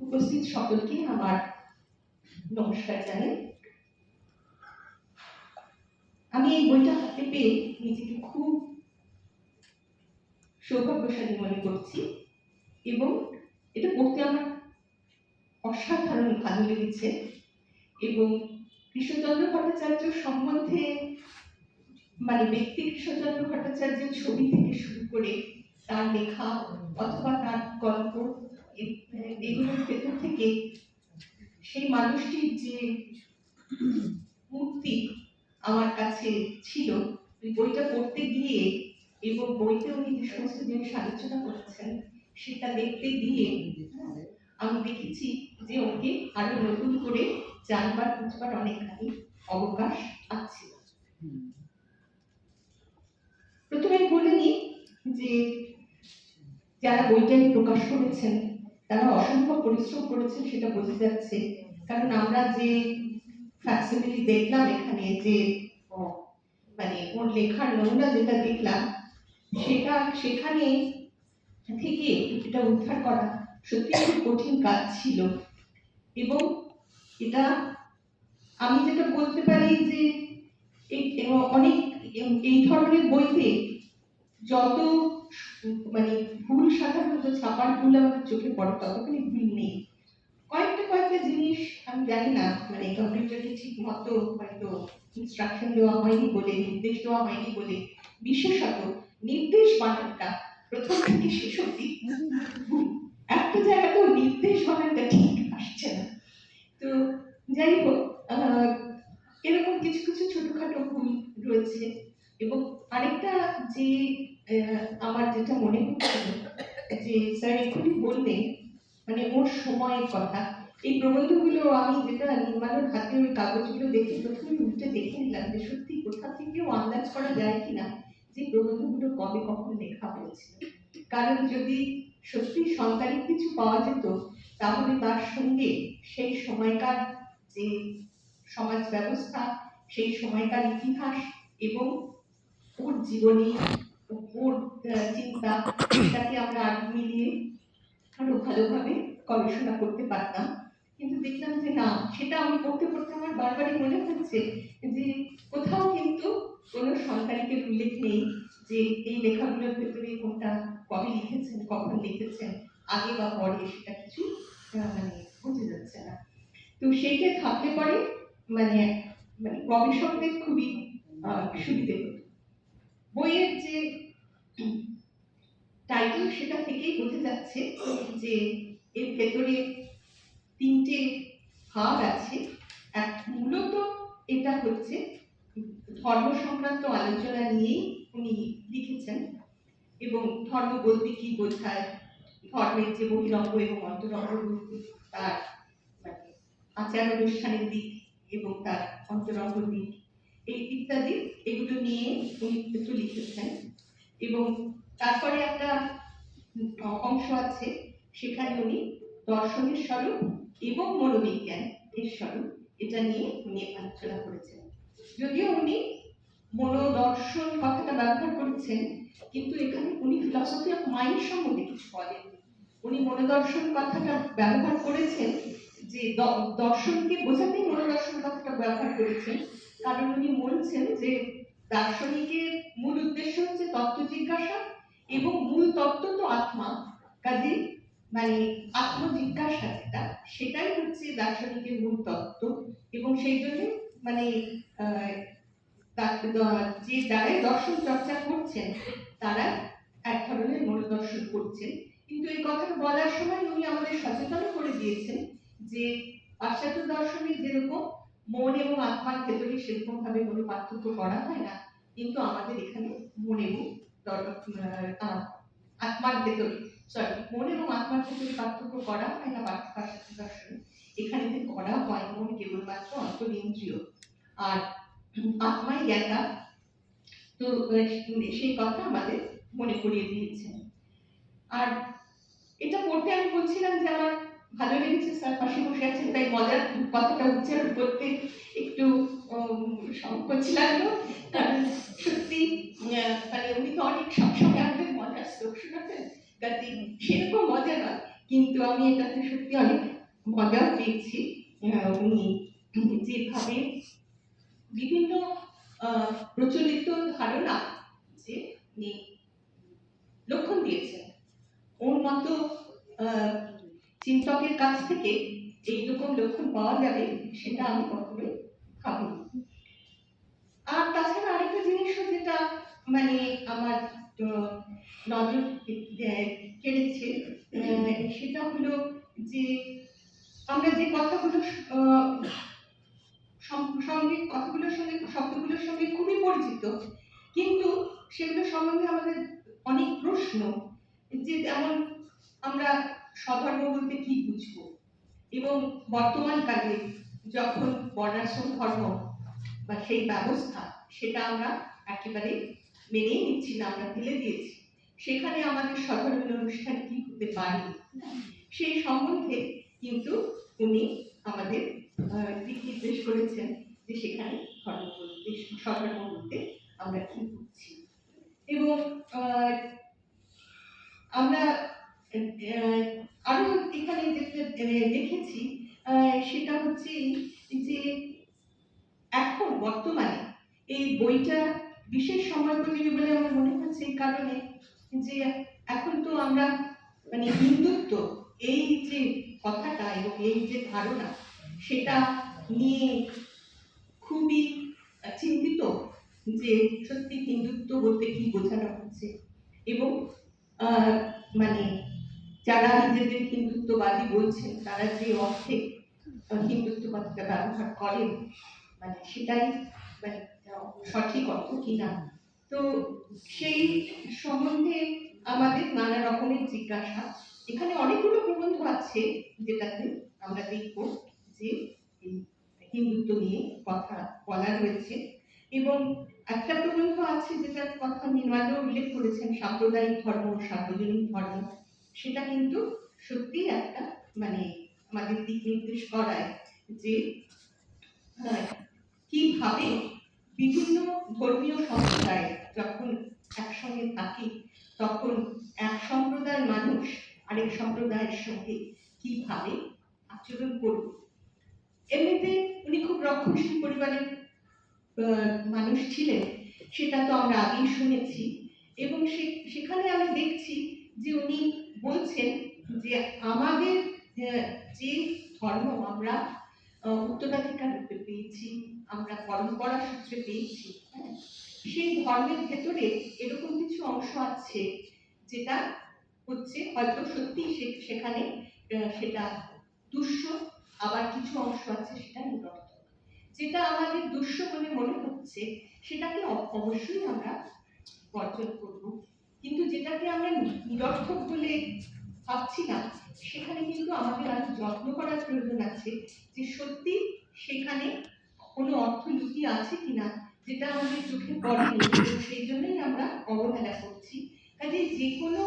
উপস্থিত সকলকে আমার নমস্কার জানাই। আমি এই বইটা হাতে পেয়ে নিজেকে খুব সৌভাগ্যশালী মনে করছি এবং এটা পড়তে আমার অসাধারণ ভালো লেগেছে এবং কৃষ্ণচন্দ্র ভট্টাচার্য সম্বন্ধে মানে ব্যক্তি কৃষ্ণচন্দ্র ভট্টাচার্যের ছবি থেকে শুরু করে তার লেখা অথবা তার গল্প এগুলোর ভেতর থেকে সেই মানুষটির যে মূর্তি আমার কাছে ছিল বইটা পড়তে গিয়ে এবং বইতে উনি যে সমস্ত জিনিস আলোচনা করেছেন, সেটা দেখতে গিয়ে আমি দেখেছি যে ওকে আরও নতুন করে জানবার, বুঝবার অনেকখানি অবকাশ আছে। প্রথমে বলে নিই যে যারা বইটাই প্রকাশ করেছেন, তারা অসম্ভব পরিশ্রম করেছেন, সেটা বোঝা যাচ্ছে। কারণ আমরা যে ফ্যাসিলিটি দেখলাম এখানে, যে মানে ওর লেখার নমুনা যেটা দেখলাম, সেটা সেখানে থেকে এটা উদ্ধার করা সত্যি খুব কঠিন কাজ ছিল। এবং এটা আমি যেটা বলতে পারি যে অনেক, এই ধরনের বইতে যত মানে ভুল সাধারণত ছাপার ভুল আমাদের চোখে পড়ে ততখানি ভুল নেই। কয়েকটা কয়েকটা জিনিস আমি জানি না মানে কম্পিউটারকে ঠিক মতো হয়তো ইনস্ট্রাকশন দেওয়া হয়নি বলে, নির্দেশ দেওয়া হয়নি বলে। বিশেষত নির্দেশ বানানটা প্রথম থেকে শেষ অব্দি একটা জায়গাতেও নির্দেশ বানানটা ঠিক আসছে না। তো যাই হোক এরকম কিছু কিছু ছোটখাটো ভুল রয়েছে। এবং আরেকটা যে আমার যেটা মনে হচ্ছিল যে স্যার এক্ষুনি বললেন মানে ওর সময়ের কথা, এই প্রবন্ধগুলো আমি যেটা নির্মাণের হাতে ওই কাগজগুলো দেখে প্রথমে উল্টে দেখে নিলাম যে সত্যি কোথা থেকেও আন্দাজ করা যায় কিনা যে প্রবন্ধগুলো কবে কখন লেখা হয়েছিল কারণ যদি সত্যি সরকারি কিছু পাওয়া যেত, তাহলে তার সঙ্গে সেই সময়কার যে সমাজ ব্যবস্থা, সেই সময়কার ইতিহাস এবং ওর জীবনী ওর চিন্তা, এটাকে আমরা আগ মিলিয়ে আরও ভালোভাবে গবেষণা করতে পারতাম। কিন্তু দেখলাম যে না, সেটা আমি পড়তে পড়তে আমার বারবারই মনে হচ্ছে যে কোথাও কিন্তু কোনো সরকারিকে উল্লেখ নেই যে এই লেখাগুলোর ভেতরে কোনটা কবে লিখেছেন, কখন লিখেছেন, আগে বা পরে সেটা কিছু মানে বোঝা যাচ্ছে না। তো সেইটা থাকলে পরে মানে মানে গবেষকদের খুবই সুবিধে হতো। বইয়ের যে টাইটেল সেটা থেকেই বোঝা যাচ্ছে যে এর ভেতরে তিনটে ভাগ আছে। এক মূলত এটা হচ্ছে ধর্ম সংক্রান্ত আলোচনা নিয়েই উনি লিখেছেন এবং ধর্ম বলতে কি বোঝায়, ধর্মের যে বহিরঙ্গ এবং অন্তরঙ্গ তার মানে আচার অনুষ্ঠানের দিক এবং তার অন্তরঙ্গ দিক এই ইত্যাদি, এগুলো নিয়ে উনি একটু লিখেছেন। এবং তারপরে একটা অংশ আছে, সেখানে উনি দর্শনের স্বরূপ এবং মনোবিজ্ঞান এর স্বরূপ, এটা নিয়ে উনি আলোচনা করেছেন। যদিও উনি মনোদর্শন কথাটা ব্যবহার করেছেন, কিন্তু এখানে উনি ফিলসফি অফ মাইন্ড সম্বন্ধে কিছু বলেননি উনি মনোদর্শন কথাটা ব্যবহার করেছেন, যে দর্শনকে বোঝাতেই মনোদর্শন কথাটা ব্যবহার করেছেন। কারণ উনি বলছেন যে দার্শনিকের মূল উদ্দেশ্য হচ্ছে তত্ত্ব জিজ্ঞাসা এবং মূল তত্ত্ব তো আত্মা। কাজে মানে আত্মজিজ্ঞাসা যেটা, সেটাই হচ্ছে দার্শনিকের মূল তত্ত্ব এবং সেই জন্য মানে যে যারাই দর্শন চর্চা করছেন, তারা এক ধরনের মনোদর্শন করছেন। কিন্তু এই কথাটা বলার সময় উনি আমাদের সচেতন করে দিয়েছেন যে পাশ্চাত্য দর্শনে যেরকম মন এবং আত্মার ভেতরে সেরকম ভাবে কোনো পার্থক্য করা হয় না। কিন্তু আমাদের এখানে মন এবং আত্মার ভেতরে সরি মন এবং আত্মার ভেতরে পার্থক্য করা হয় না দর্শনে এখানে করা হয়, মন কেবলমাত্র অন্তরিন্দ্রিয়। আর আত্মাই জ্ঞাতা। তো সেই কথা আমাদের মনে করিয়ে দিয়েছেন। আর এটা পড়তে আমি বলছিলাম যে আমার ভালো লেগেছে, স্যার পাশে বসে আছেন, তাই মজার কথাটা উচ্চারণ করতে একটু সংকোচ লাগল। সত্যি মানে উনি তো অনেক সবসময় আমাদের মজার শ্লোক শোনাতেন কাজে সেরকম মজা নয়। কিন্তু আমি এটাতে সত্যি অনেক মজা পেয়েছি। উনি যেভাবে বিভিন্ন প্রচলিত ধারণা যে লক্ষণ দিয়েছেন। ওর মতো চিন্তকের কাছ থেকে এইরকম লক্ষণ পাওয়া যাবে, সেটা আমি কখনোই ভাবিনি। আর তাছাড়া আরেকটা জিনিসও যেটা মানে আমার নজর কেড়েছে সেটা হলো যে আমরা যে কথাগুলো সঙ্গে, কথাগুলোর সঙ্গে, শব্দগুলোর সঙ্গে খুবই পরিচিত, কিন্তু সেগুলো সম্বন্ধে আমাদের অনেক প্রশ্ন, যে যেমন আমরা স্বধর্ম বলতে কি বুঝব? এবং বর্তমান কালে যখন বর্ণাশ্রম ধর্ম বা সেই ব্যবস্থা, সেটা আমরা একেবারে মেনেই নিচ্ছি না, আমরা ফেলে দিয়েছি, সেখানে আমাদের সাধারণ অনুষ্ঠান কি হতে পারে? সেই সম্বন্ধে কিন্তু উনি আমাদের দিক নির্দেশ করেছেন যে সেখানে ধর্ম বলতে স্বধর্ম বলতে আমরা কি বুঝছি? এবং আমরা আহ, আরও এখানে যেটা দেখেছি সেটা হচ্ছে যে এখন বর্তমানে এই বইটা বিশেষ সময়োপযোগী বলে আমার মনে হচ্ছে এই কারণে যে এখন তো আমরা মানে হিন্দুত্ব এই যে কথাটা এবং এই যে ধারণা সেটা নিয়ে খুবই চিন্তিত যে সত্যি হিন্দুত্ব বলতে কি বোঝানো হচ্ছে। এবং মানে যারা নিজেদের হিন্দুত্ববাদী বলছেন তারা যে অর্থে আহ, হিন্দুত্ব কথাটা ব্যবহার করেন মানে সেটাই মানে সঠিক অর্থ কিনা। তো সেই সম্বন্ধে আমাদের নানা রকমের জিজ্ঞাসা। এখানে অনেকগুলো প্রবন্ধ আছে যেটাতে আমরা দেখব যে হিন্দুত্ব নিয়ে কথা বলা রয়েছে। এবং একটা প্রবন্ধ আছে যেটার কথা নির্মাল্য উল্লেখ করেছেন সাম্প্রদায়িক ধর্ম সার্বজনীন ধর্ম। সেটা কিন্তু সত্যি একটা মানে আমাদের দিক নির্দেশ করায় যে কীভাবে বিভিন্ন ধর্মীয় সম্প্রদায় যখন একসঙ্গে থাকে, তখন এক সম্প্রদায়ের মানুষ আরেক সম্প্রদায়ের সঙ্গে কীভাবে আচরণ করবে। এমনিতে উনি খুব রক্ষণশীল পরিবারের মানুষ ছিলেন, সেটা তো আমরা আগেই শুনেছি। এবং সেখানে আমি দেখছি যে উনি বলছেন যে আমাদের যে ধর্ম আমরা উত্তরাধিকার রূপে পেয়েছি আমরা পরম্পরা সূত্রে পেয়েছি হ্যাঁ, সেই ধর্মের ভেতরে এরকম কিছু অংশ আছে যেটা হচ্ছে হয়তো সত্যি সেখানে সেটা দুঃস্ব আবার কিছু অংশ আছে সেটা নিরর্থক। যেটা আমাদের দুঃস্ব বলে মনে হচ্ছে সেটাকে অবশ্যই আমরা বর্জন করব। কিন্তু যেটাকে আমরা নিরর্থক বলে ভাবছি না, সেখানে কিন্তু আমাদের আরও যত্ন করার প্রয়োজন আছে যে সত্যি সেখানে কোনো অর্থ লুকিয়ে আছে কিনা, যেটা আমাদের চোখে পড়েনি সেই জন্যই আমরা অবহেলা করছি। কাজে যে কোনো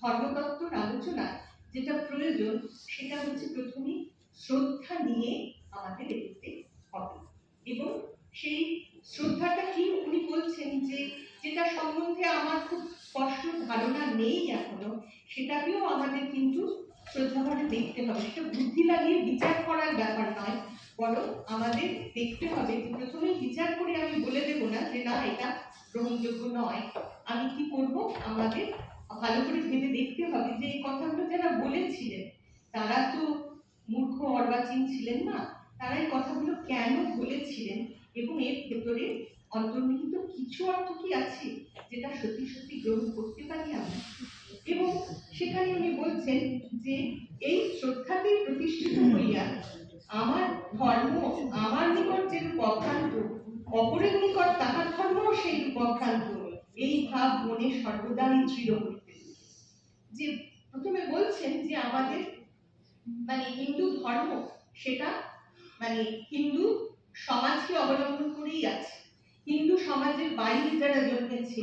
ধর্মতত্ত্বর আলোচনা যেটা প্রয়োজন, সেটা হচ্ছে প্রথমেই শ্রদ্ধা নিয়ে আমাদের এগোতে হবে এবং সেই শ্রদ্ধাটা কি উনি বলছেন যে যেটা সম্বন্ধে আমার খুব স্পষ্ট ধারণা নেই এখনও সেটাকেও আমাদের কিন্তু শ্রদ্ধাভাবে দেখতে হবে সেটা বুদ্ধি লাগিয়ে বিচার করার ব্যাপার নয় বরং আমাদের দেখতে হবে। যে প্রথমেই বিচার করে আমি বলে দেবো না যে, না, এটা গ্রহণযোগ্য নয়। আমি কি করব? আমাদের ভালো করে ভেবে দেখতে হবে যে, এই কথাগুলো যারা বলেছিলেন, তারা তো মূর্খ অর্বাচীন ছিলেন না। তারা এই কথাগুলো কেন বলেছিলেন এবং এর ভেতরে অন্তর্নিহিত কিছু অর্থ কি আছে যেটা সত্যি সত্যি গ্রহণ করতে পারি আমরা? এবং সেখানে উনি বলছেন যে, এই শ্রদ্ধাতেই প্রতিষ্ঠিত হইয়া আমার ধর্ম, আমার নিকট যেরূপ অভ্রান্ত অপরের নিকট তাহার ধর্ম সেই রূপ অভ্রান্ত এই ভাব মনে সর্বদাই দৃঢ় হইতে যে প্রথমে বলছেন যে আমাদের মানে হিন্দু ধর্ম সেটা মানে হিন্দু সমাজকে অবলম্বন করেই আছে। হিন্দু সমাজের বাইরে যারা জন্মেছে,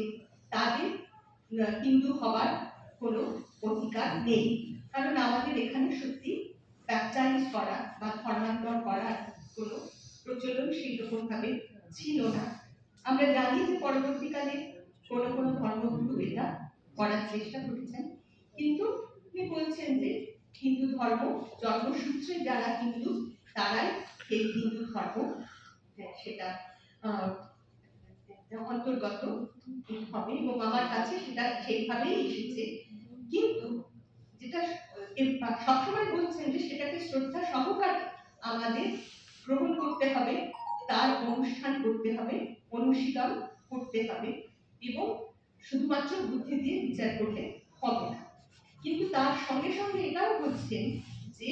তাদের হিন্দু হবার কোনো অধিকার নেই। কারণ আমাদের এখানে সত্যি ব্যাপটাইজ করা বা ধর্মান্তর করার কোনো প্রচলন সেই রকম ভাবে ছিল না। আমরা জানি যে পরবর্তীকালে কোনো কোনো ধর্মগুরু এটা করার চেষ্টা করেছেন। কিন্তু তিনি বলছেন যে হিন্দু ধর্ম জন্মসূত্রে যারা হিন্দু তারাই সেই হিন্দু ধর্ম। হ্যাঁ, সেটা অন্তর্গত হবে এবং আমার কাছে সেটা সেইভাবেই এসেছে। কিন্তু যেটা সবসময় বলছেন যে সেটাকে শ্রদ্ধা সহকারে আমাদের গ্রহণ করতে হবে, তার অনুষ্ঠান করতে হবে, অনুশীলন করতে হবে এবং শুধুমাত্র বুদ্ধি দিয়ে বিচার করলে হবে না কিন্তু তার সঙ্গে সঙ্গে এটাও বলছেন যে,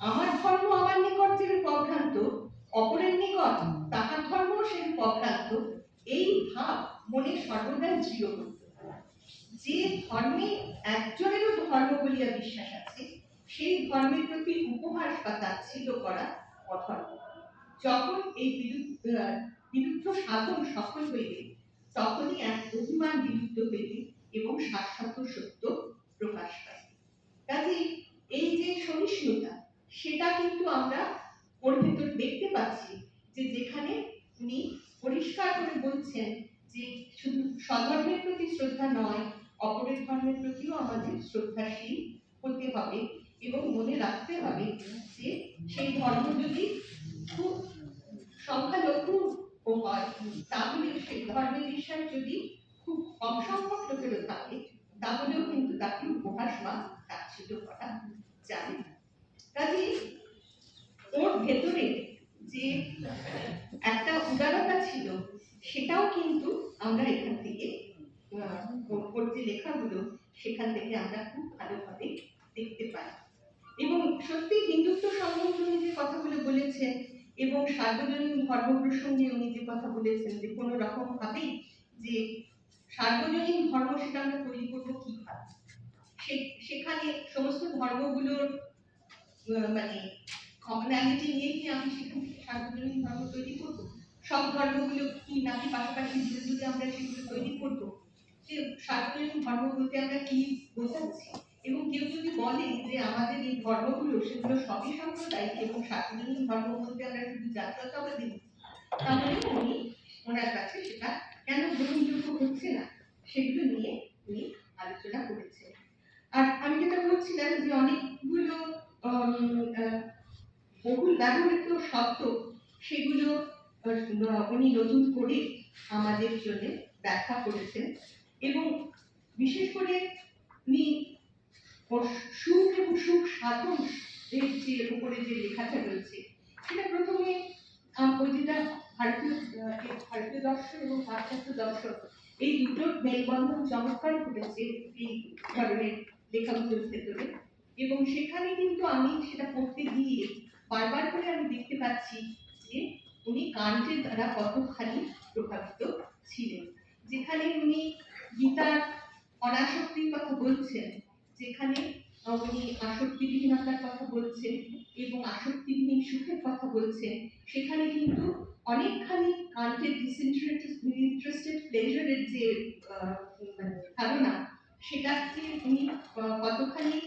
আমার ধর্ম আমার নিকট যেরূপ অভ্রান্ত, অপরের নিকট তাহার ধর্ম সেরূপ অভ্রান্ত এই ভাব মনে সর্বদা হবে। যে ধর্মে একজনেরও ধর্ম বলিয়া বিশ্বাস আছে, সেই ধর্মের প্রতি উপহাস বা তাচ্ছিল্য করা অধর্ম। যখন এই বিরুদ্ধ সাধন সফল হইবে, তখনই এক অভিমান বিলুপ্ত হইবে এবং শাশ্বত সত্য প্রকাশ পাইবে। কাজেই এই যে সহিষ্ণুতা, সেটা কিন্তু আমরা ওর ভেতর দেখতে পাচ্ছি যে যেখানে উনি পরিষ্কার করে বলছেন যে শুধু স্বধর্মের প্রতি শ্রদ্ধা নয় অপরের ধর্মের প্রতিও আমাদের শ্রদ্ধাশীল হতে হবে এবং মনে রাখতে হবে যে সেই ধর্ম যদি খুব সংখ্যালঘু হয়, তাহলে সেই ধর্মে বিশ্বাস যদি খুব কম সংখ্যক লোকেরও থাকে, তাহলেও কিন্তু তাকে উপহাস বা তাচ্ছিল্য করা যাবে কাজে ওর ভেতরে যে একটা উদারতা ছিল, সেটাও কিন্তু আমরা এখান থেকে ওর যে লেখাগুলো, সেখান থেকে আমরা খুব ভালোভাবে দেখতে পাই। এবং সত্যি হিন্দুত্ব সম্বন্ধে উনি যে কথাগুলো বলেছেন এবং সার্বজনীন ধর্ম প্রসঙ্গে উনি যে কথা বলেছেন যে কোনো রকম ভাবেই যে সার্বজনীন ধর্ম সেটা আমরা তৈরি করব কীভাবে সেখানে সমস্ত ধর্মগুলোর মানে কমনালিটি নিয়ে কি আমি সেখান থেকে সার্বজনীন ধর্ম তৈরি করব? সব ধর্মগুলো কি নাকি পাশাপাশি জুড়ে জুড়ে আমরা সেগুলো তৈরি করব? যে সার্বজনীন ধর্ম বলতে আমরা কি বোঝাচ্ছি এবং কেউ যদি বলে যে আমাদের এই ধর্মগুলো, সেগুলো সবই সাম্প্রদায়িক এবং সার্বজনীন ধর্ম বলতে আমরা শুধু জাতীয়তাবাদী তাহলে উনি ওনার কাছে সেটা কেন গ্রহণযোগ্য হচ্ছে না, সেগুলো নিয়ে উনি আলোচনা করেছেন। আর আমি যেটা বলছিলাম যে অনেকগুলো বহুল ব্যবহৃত শব্দ, সেগুলো উনি নতুন করে আমাদের জন্য ব্যাখ্যা করেছেন। এবং বিশেষ করে উনি সুখ এবং সুখ সাধন যে উপরে যে লেখাটা রয়েছে, সেটা প্রথমে যেটা ভারতীয় ভারতীয় দর্শন এবং পাশ্চাত্য দর্শন এই দুটোর মেলবন্ধন চমৎকার ঘটেছে এই ধরনের লেখাগুলোর ভেতরে। এবং সেখানে কিন্তু আমি সেটা পড়তে গিয়ে বারবার করে আমি দেখতে পাচ্ছি যে উনি কান্টের দ্বারা কতখানি প্রভাবিত ছিলেন, যেখানে উনি গীতার অনাসক্তির কথা বলছেন, যেখানে উনি আসক্তিবিহীনতার কথা বলছেন এবং আসক্তিবিহীন সুখের কথা বলছেন সেখানে কিন্তু অনেকখানি কান্টের ডিসইন্টারেস্টেড প্লেজারের যে মানে ধারণা সেটাকে উনি কতখানি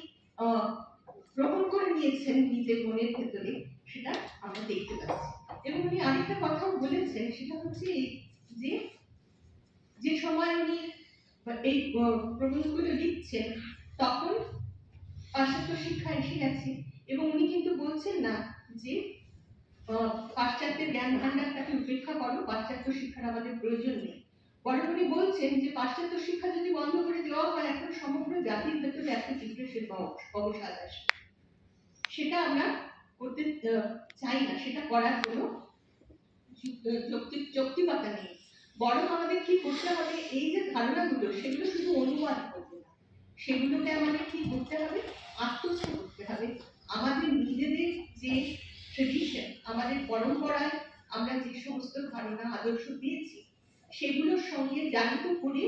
গ্রহণ করে নিয়েছেন নিজের মনের ভেতরে, সেটা আমরা দেখতে পাচ্ছি। এবং উনি আরেকটা কথাও বলেছেন, সেটা হচ্ছে যে যে সময় উনি এই প্রবন্ধগুলো লিখছেন তখন পাশ্চাত্য শিক্ষা এসে গেছে। এবং উনি কিন্তু বলছেন না যে পাশ্চাত্যের জ্ঞান ভান্ডারটাকে উপেক্ষা করো, পাশ্চাত্য শিক্ষার আমাদের প্রয়োজন নেই। বরং উনি বলছেন যে, পাশ্চাত্য শিক্ষা যদি বন্ধ করে দেওয়া হয়, এখন সমগ্র জাতির ভেতরে একটা বা অবসাদ আসে সেটা আমরা করতে চাই না, সেটা করার কোনো যুক্তি যৌক্তিক- যৌক্তিকতা নেই। বরং আমাদের কি করতে হবে? এই যে ধারণাগুলো, সেগুলো শুধু অনুবাদ করতে না। সেগুলোকে আমাদের কি করতে হবে? আত্মস্থ করতে হবে। আমাদের নিজেদের যে ট্রেডিশন আমাদের পরম্পরায় আমরা যে সমস্ত ধারণা, আদর্শ পেয়েছি, সেগুলোর সঙ্গে জানিত করে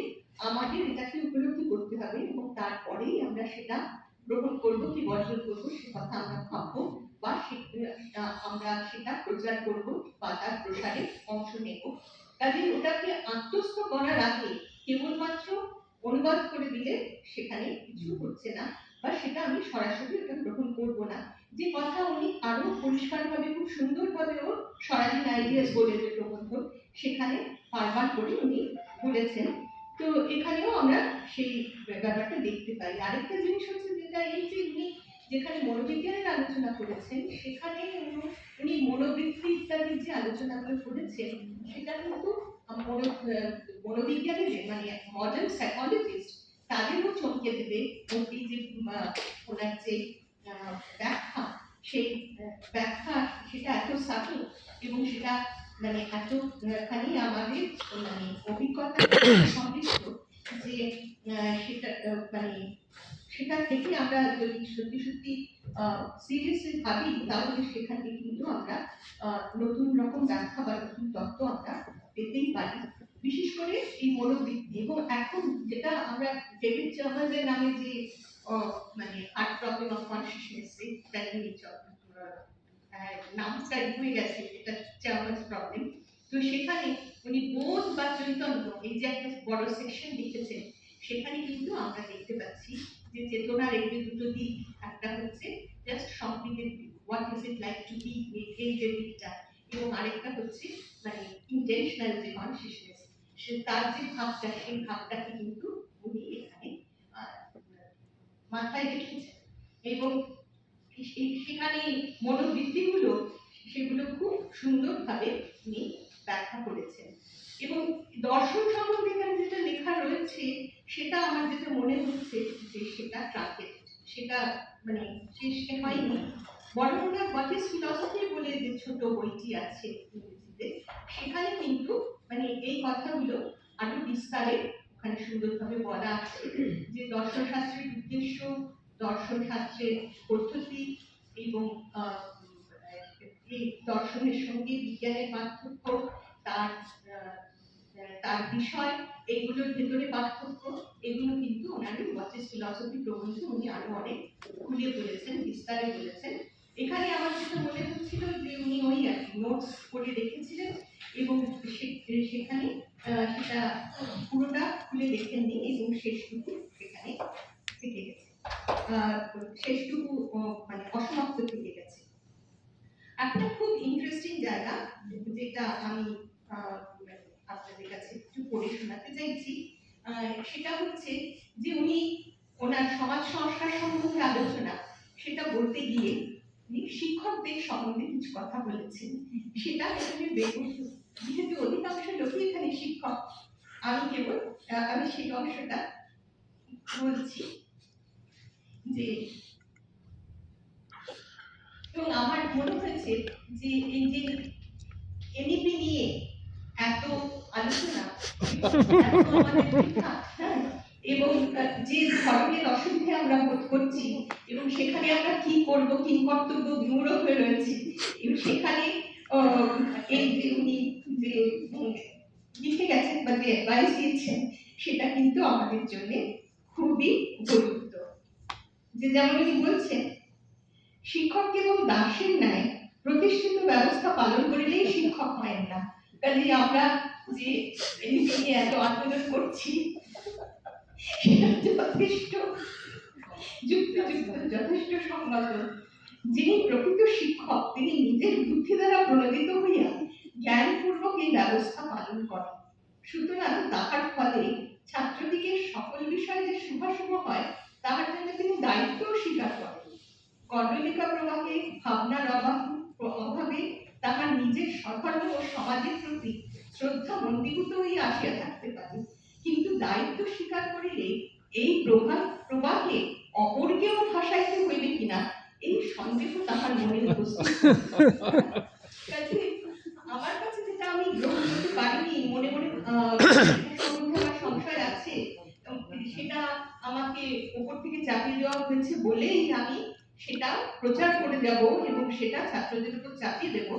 আমাদের এটাকে উপলব্ধি করতে হবে এবং তারপরেই আমরা সেটা গ্রহণ করব কি বর্জন করব, সে কথা আমরা ভাববো বা আমরা সেটা প্রচার করব বা তার প্রসারে অংশ নেব। কাজে ওটাকে আত্মস্থ করার আগে কেবলমাত্র অনুবাদ করে দিলে সেখানে কিছু হচ্ছে না বা সেটা আমি সরাসরি ওটা গ্রহণ করব না। যে কথা উনি আরও পরিষ্কারভাবে খুব সুন্দরভাবে ওর স্বরাধীন আইডিয়াস বলে যে প্রবন্ধ সেখানে বারবার করে উনি বলেছেন। তো এখানেও আমরা সেই ব্যাপারটা দেখতে পাই। আরেকটা জিনিস হচ্ছে যেটা এই যে উনি যেখানে মনোবিজ্ঞানের আলোচনা করেছেন সেখানে উনি- মনোবৃত্তি ইত্যাদির যে আলোচনাগুলো করেছেন সেটা কিন্তু মনো আহ, মনোবিজ্ঞানের মানে মডার্ন সাইকোলজিস্ট তাদেরও চমকে দেবে। এই যে ওনার যে ব্যাখ্যা সেই ব্যাখ্যা সেটা এত সাটল এবং সেটা মানে এতখানি আমাদের মানে অভিজ্ঞতা সমৃদ্ধ যে সেটা মানে সেটা থেকে আমরা যদি সত্যি সত্যি সিরিয়াসলি ভাবি, তাহলে সেখান থেকে কিন্তু আমরা নতুন রকম ব্যাখ্যা বা নতুন তত্ত্ব আমরা পেতেই পারি। বিশেষ করে এই মনোবৃত্তি এবং এখন যেটা আমরা ডেভিড চার্মাজের নামে যে মানে হার্ট প্রবলেম অফ কনসিয়াসনেস নামটা হয়ে গেছে, এটা চার্মাজ প্রবলেম। তো সেখানে উনি বোধ বা চৈতন্য এই যে একটা বড় সেকশন লিখেছেন, সেখানে কিন্তু আমরা চেতনার এই যে দুটো দিক, একটা হচ্ছে জাস্ট সম্প্রীতির what is it like to be এই যে দিকটা এবং আরেকটা হচ্ছে মানে ইন্টেনশনাল যে কনসিয়াসনেস সে তার যে ভাবটা, সেই ভাবটাকে কিন্তু উনি এখানে মাথায় রেখেছেন। এবং সেখানে মনোবৃত্তিগুলো, সেগুলো খুব সুন্দরভাবে উনি ব্যাখ্যা করেছেন। এবং দর্শন সম্বন্ধে এখানে যেটা লেখা রয়েছে সেটা আমার যেটা মনে হচ্ছে যে সেটা ট্রাকেট সেটা মানে শেষ হয়নি। বরং ওনার ফিলসফি বলে যে ছোট বইটি আছে ইংরেজিতে, সেখানে কিন্তু মানে এই কথাগুলো আরও বিস্তারে ওখানে সুন্দরভাবে বলা আছে। যে দর্শন শাস্ত্রের উদ্দেশ্য দর্শন শাস্ত্রের পদ্ধতি এবং এই দর্শনের সঙ্গে বিজ্ঞানের পার্থক্য, তার তার বিষয়, এইগুলোর ভেতরে পার্থক্য ওয়াচেস ফিলসফি প্রবন্ধে উনি আরও অনেক খুলে বলেছেন, বিস্তারে বলেছেন। এখানে আমার যেটা মনে হচ্ছিল যে উনি ওই আর নোটস করে রেখেছিলেন এবং সেখানে সেটা পুরোটা খুলে দেখেননি এবং শেষটুকু সেখানে থেকে গেছে। শেষটুকু মানে অসমাপ্ত থেকে গেছে। একটা খুব ইন্টারেস্টিং জায়গা যেটা আমি মানে আপনাদের কাছে একটু পড়ে শোনাতে চাইছি সেটা হচ্ছে যে উনি ওনার সমাজ সংস্কার সম্বন্ধে আলোচনা, সেটা বলতে গিয়ে উনি শিক্ষকদের সম্বন্ধে কিছু কথা বলেছেন। সেটা এখানে বেগুন যেহেতু অধিকাংশ লোকই এখানে শিক্ষক, আমি কেবল, আমি সেই অংশটা বলছি যে, এবং আমার মনে হয়েছে যে এই যে এনইপি নিয়ে এত আলোচনা এবং যে ধরনের অসুবিধে আমরা বোধ করছি, এবং সেখানে আমরা কি করব, কি কর্তব্য বিমূঢ় হয়ে রয়েছে, এবং সেখানে এই উনি যে লিখে গেছেন বা যে অ্যাডভাইস দিয়েছেন সেটা কিন্তু আমাদের জন্য খুবই উপযুক্ত। যে যেমন উনি বলছেন, শিক্ষক কেবল দাসের ন্যায় প্রতিষ্ঠিত ব্যবস্থা পালন করিলেই শিক্ষক হয় না। কাজে আমরা যে এত আন্দোলন করছি যথেষ্ট। যুক্তিযুক্ত, যথেষ্ট সংগত যিনি প্রকৃত শিক্ষক, তিনি নিজের বুদ্ধি দ্বারা প্রণোদিত হইয়া জ্ঞানপূর্বক এই ব্যবস্থা পালন করেন। সুতরাং তাহার ফলে ছাত্রদিগের সকল বিষয়ে যে শুভাশুভ হয়, তাহার জন্য তিনি দায়িত্ব স্বীকার করেন। কর্ণলিকা প্রবাহে, ভাবনার অভাব, অভাবে তাহার নিজের স্বধর্ম ও সমাজের প্রতি শ্রদ্ধা মন্দিভূত হইয়া আসিয়া থাকতে পারে। কিন্তু দায়িত্ব স্বীকার করিলে এই প্রভাব প্রবাহে অপরকেও ভাসাইতে হইবে কিনা এই সন্দেহ তাহার মনে উপস্থিত। আমার কাছে যেটা আমি গ্রহণ করতে পারিনি মনে মনে সংশয় আছে সেটা আমাকে উপর থেকে চাপিয়ে দেওয়া হয়েছে বলেই আমি সেটা প্রচার করে যাব এবং সেটা ছাত্রদের উপর চাপিয়ে দেব।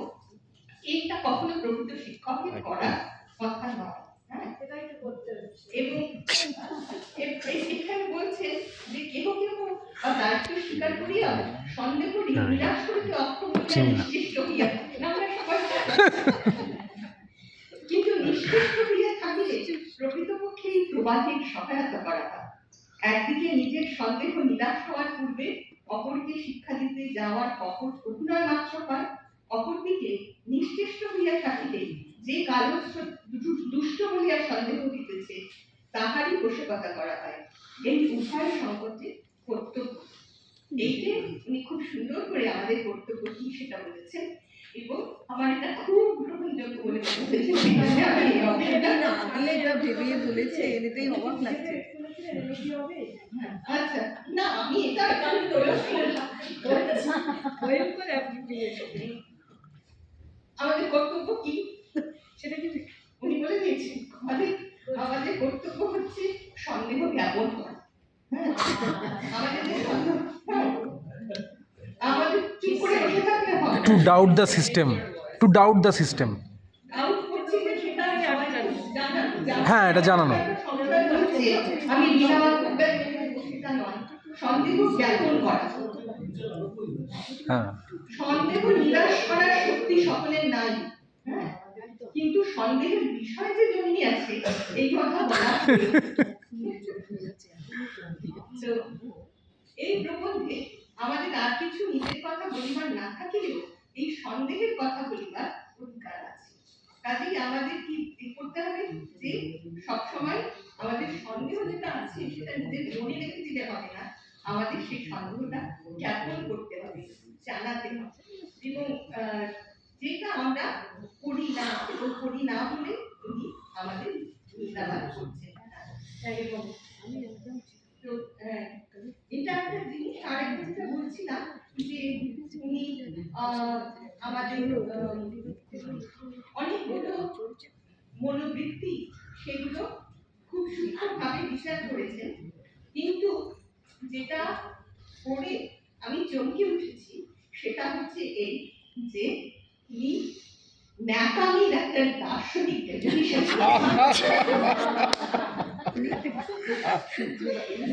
এইটা কখনো প্রকৃত শিক্ষকের করার কথা নয় হ্যাঁ সেটাই তো করতে হচ্ছে এবং এ- এ- এখানে বলছেন যে কেহ কেহ দায়িত্ব স্বীকার করিয়া সন্দেহ নিরাশ করিতে অক্ষম হইয়া চিনি না। নিশ্চিষ্ট হইয়া আমরা সবাই কিন্তু নিষ্কৃষ্ট হইয়া থাকিলে সহায়তা করা হয় একদিকে নিজের সন্দেহ নিরাশ হওয়ার পূর্বে অপরকে শিক্ষা দিতে যাওয়ার কপট অভিনয় মাত্র হয় অপরদিকে নিশ্চেষ্ট হইয়া থাকিলে যে কারণ দুষ্ট বলিয়া সন্দেহ তাহারই পোষকতা করা হয়। এই উভয় সংকটে কর্তব্য। এই উনি খুব সুন্দর করে আমাদের কর্তব্য কি সেটা বলেছেন এবং আমার এটা খুব গ্রহণযোগ্য বলে মনে হয়েছে আমি ভেবে বলেছে। অবাক লাগছে। আচ্ছা না আমি এটা করলাম আমাদের কর্তব্য কি? সেটা কি? উনি বলে দিয়েছেন আমাদের আমাদের কর্তব্য হচ্ছে সন্দেহ জ্ঞাপন করা। হ্যাঁ? আমাদের যে সন্দেহ হ্যাঁ। আমাদের চুপ করে বসে থাকলে হবে। To doubt the system to doubt the system out করছি যে সেটা সবাই জানানো হ্যাঁ, এটা জানানো। আমি বিনা সেটা নয়। সন্দেহ জ্ঞাপন করা। হ্যাঁ। সন্দেহ নিরাশ করার শক্তি সকলের নাই। হ্যাঁ? কিন্তু সন্দেহের বিষয় যে জমি আছে এই কথা বলা এই প্রবন্ধে আমাদের আর কিছু নিজের কথা বলিবার না থাকিলেও এই সন্দেহের কথা বলিবার অধিকার আছে। কাজেই আমাদের কি করতে হবে যে সবসময় আমাদের সন্দেহ যেটা আছে সেটা নিজের মনে রেখে দিলে হবে না আমাদের সেই সন্দেহটা জ্ঞাপন করতে হবে জানাতে হবে এবং আহ, যেটা আমরা করি না এবং করি না বলে উনি আমাদের নিন্দাবাদ করছেন এবং তো আহ, এটা একটা জিনিস আর একটা যেটা বলছিলাম যে উনি আহ, আমাদের আহ, অনেকগুলো মনোবৃত্তি সেগুলো খুব সূক্ষ্মভাবে বিচার করেছেন কিন্তু যেটা পড়ে আমি চমকে উঠেছি সেটা হচ্ছে এই যে উনি ন্যাকামির একটা দার্শনিক definition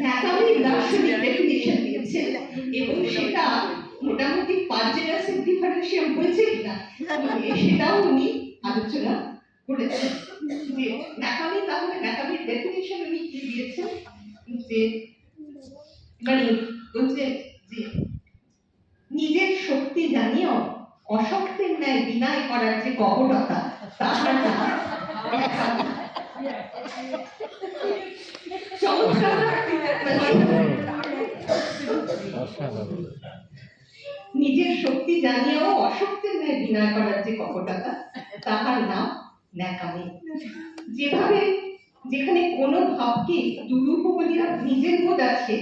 ন্যাকামির দার্শনিক definition দিয়েছেন এবং সেটা মোটামুটি পাঁচজেনাসের ডিফারেন্সিয়াম হয়েছে কিনা মানে সেটাও উনি আলোচনা করেছেন যে ন্যাকামি তাহলে ন্যাকামির ডেফিনেশন উনি কি দিয়েছেন যে মানে বলছে যে নিজের শক্তি জানিয়েও অশক্তের ন্যায় বিনয় করার যে কপটতা নিজের শক্তি জানিয়েও অশক্তের ন্যায় বিনয় করার যে কপটতা তাহার নাম ন্যাকামি। যেভাবে যেখানে কোনো ভাবকে দুরূপ বলিয়া নিজের বোধ আছে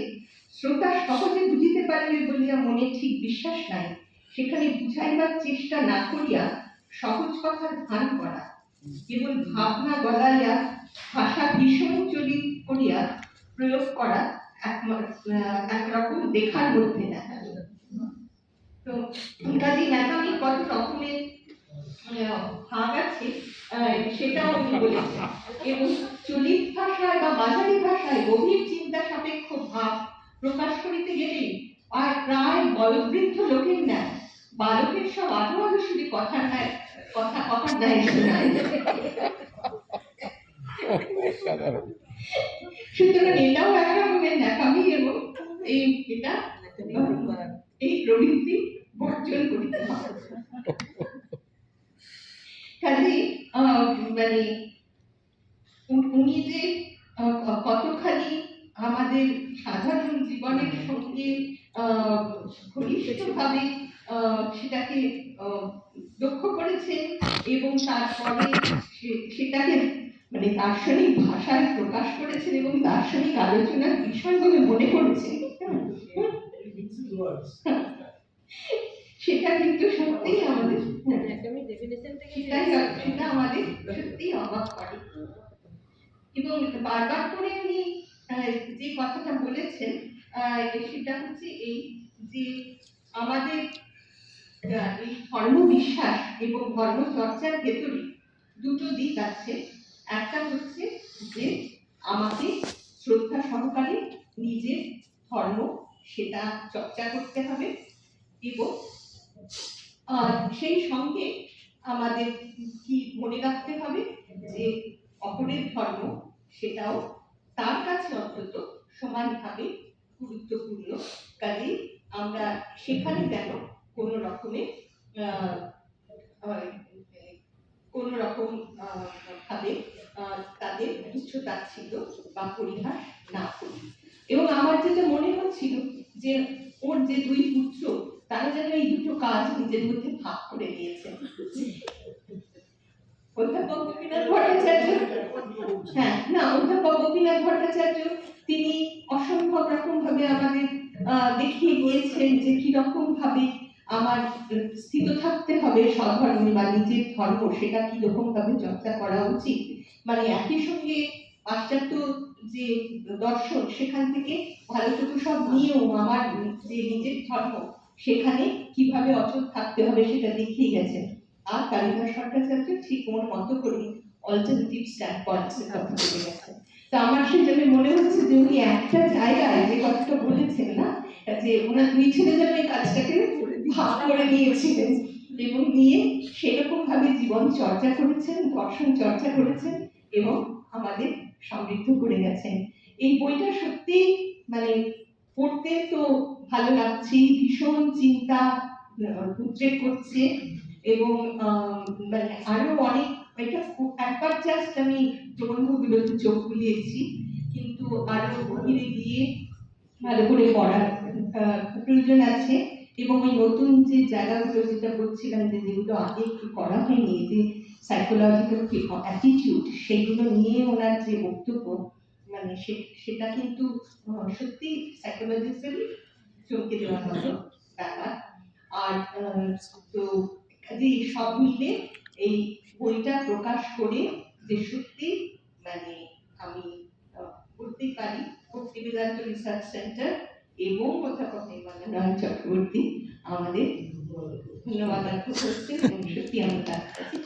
শ্রোতা সহজে বুঝিতে পারিবে বলিয়া মনে ঠিক বিশ্বাস নাই। সেখানে বুঝাইবার চেষ্টা না করিয়া সহজ কথার ধান করা। কেবল ভাবনা গলাইয়া ভাষা ভীষণ চলিত করিয়া প্রয়োগ করা এক- একরকম দেখার মধ্যে দেখা তো কাজে ন্যাকামি কত রকমের ভাগ আছে সেটাও উনি বলেছেন। এবং চলিত ভাষায় বা মাঝারি ভাষায় গভীর চিন্তা সাপেক্ষ ভাব প্রকাশ করিতে গেলেই আর প্রায় বয়োবৃদ্ধ লোকের ন্যায় বালকের সব আরও আরও শুধু কথার ন্যায় কথা কথার ন্যায় শোনায়। সুতরাং এটাও এক রকমের ন্যাকামি এবং এই এটা এই প্রবৃত্তি বর্জন করিতে হবে। মানে উনি যে কতখানি আমাদের সাধারণ জীবনের সঙ্গে আহ, ঘনিষ্ঠভাবে আহ, সেটাকে আহ, লক্ষ্য করেছেন এবং তারপরে সেটাকে মানে দার্শনিক ভাষায় প্রকাশ করেছেন এবং দার্শনিক আলোচনার বিষয় বলে মনে করছেন। সেটা কিন্তু সত্যিই আমাদের হ্যাঁ, সেটাই সেটা আমাদের সত্যিই অবাক করে। এবং বারবার করে উনি আহ, যে কথাটা বলেছেন সেটা হচ্ছে এই যে আমাদের এই ধর্ম বিশ্বাস এবং ধর্ম চর্চার ভেতরে দুটো দিক আছে। একটা হচ্ছে যে আমাকে শ্রদ্ধা সহকারে নিজের ধর্ম সেটা চর্চা করতে হবে এবং সেই সঙ্গে আমাদের কি মনে রাখতে হবে যে অপরের ধর্ম সেটাও তার কাছে অন্তত সমানভাবে গুরুত্বপূর্ণ। কাজে আমরা সেখানে যেন কোনো আহ, কোনো রকম ভাবে তাদের তাচ্ছিল্য বা পরিহাস না করি। এবং আমার যেটা মনে হচ্ছিল যে ওর যে দুই পুত্র তারা যেন এই দুটো কাজ নিজের মধ্যে ভাগ করে নিয়েছে। অধ্যাপক হ্যাঁ না অধ্যাপক গোপীনাথ তিনি অসম্ভব রকম ভাবে আমাদের দেখিয়ে গিয়েছেন যে কীরকম ভাবে আমার স্থিত থাকতে হবে স্বধর্মে বা নিজের ধর্ম, সেটা কীরকম ভাবে চর্চা করা উচিত। মানে একই সঙ্গে পাশ্চাত্য যে দর্শন, সেখান থেকে ভারতটুকু সব নিয়েও আমার যে নিজের ধর্ম, সেখানে কীভাবে অচল থাকতে হবে সেটা দেখিয়ে গেছেন। আর কালিদাস ভট্টাচার্য ঠিক ওর মতো করে অল্টারনেটিভ স্ট্যান্ড পয়েন্টসের কথা বলে গেছেন তো আমার সেজন্য মনে হচ্ছে যে উনি একটা জায়গায় যে কথাটা বলেছেন না, যে ওনার দুই ছেলে যেন এই কাজটাকে ভাগ করে নিয়েছিলেন এবং নিয়ে সেরকম ভাবে জীবন চর্চা করেছেন দর্শন চর্চা করেছেন এবং আমাদের সমৃদ্ধ করে গেছেন। এই বইটা সত্যি মানে পড়তে তো ভালো লাগছে ভীষণ চিন্তা উদ্রেক করছে। এবং মানে আরও অনেক, এটা একবার জাস্ট আমি প্রবন্ধগুলোতে চোখ বুলিয়েছি, কিন্তু আরও গভীরে গিয়ে ভালো করে পড়ার প্রয়োজন আছে এবং ওই নতুন যে জায়গাগুলো যেটা বলছিলাম যে যেগুলো আগে একটু করা হয়নি যে সাইকোলজিক্যাল অ্যাটিটিউড সেগুলো নিয়ে ওনার যে বক্তব্য মানে সেটা কিন্তু সত্যি সাইকোলজিক্যালি চমকে দেওয়ার মতো ব্যাপার। আর তো কাজে সব মিলে এই বইটা প্রকাশ করে যে সত্যি মানে আমি বলতে পারি ভক্তি বেদান্ত রিসার্চ সেন্টার এবং অধ্যাপক নির্মলানন্দ চক্রবর্তী আমাদের ধন্যবাদ করছেন এবং সত্যি আমরা তার কাছে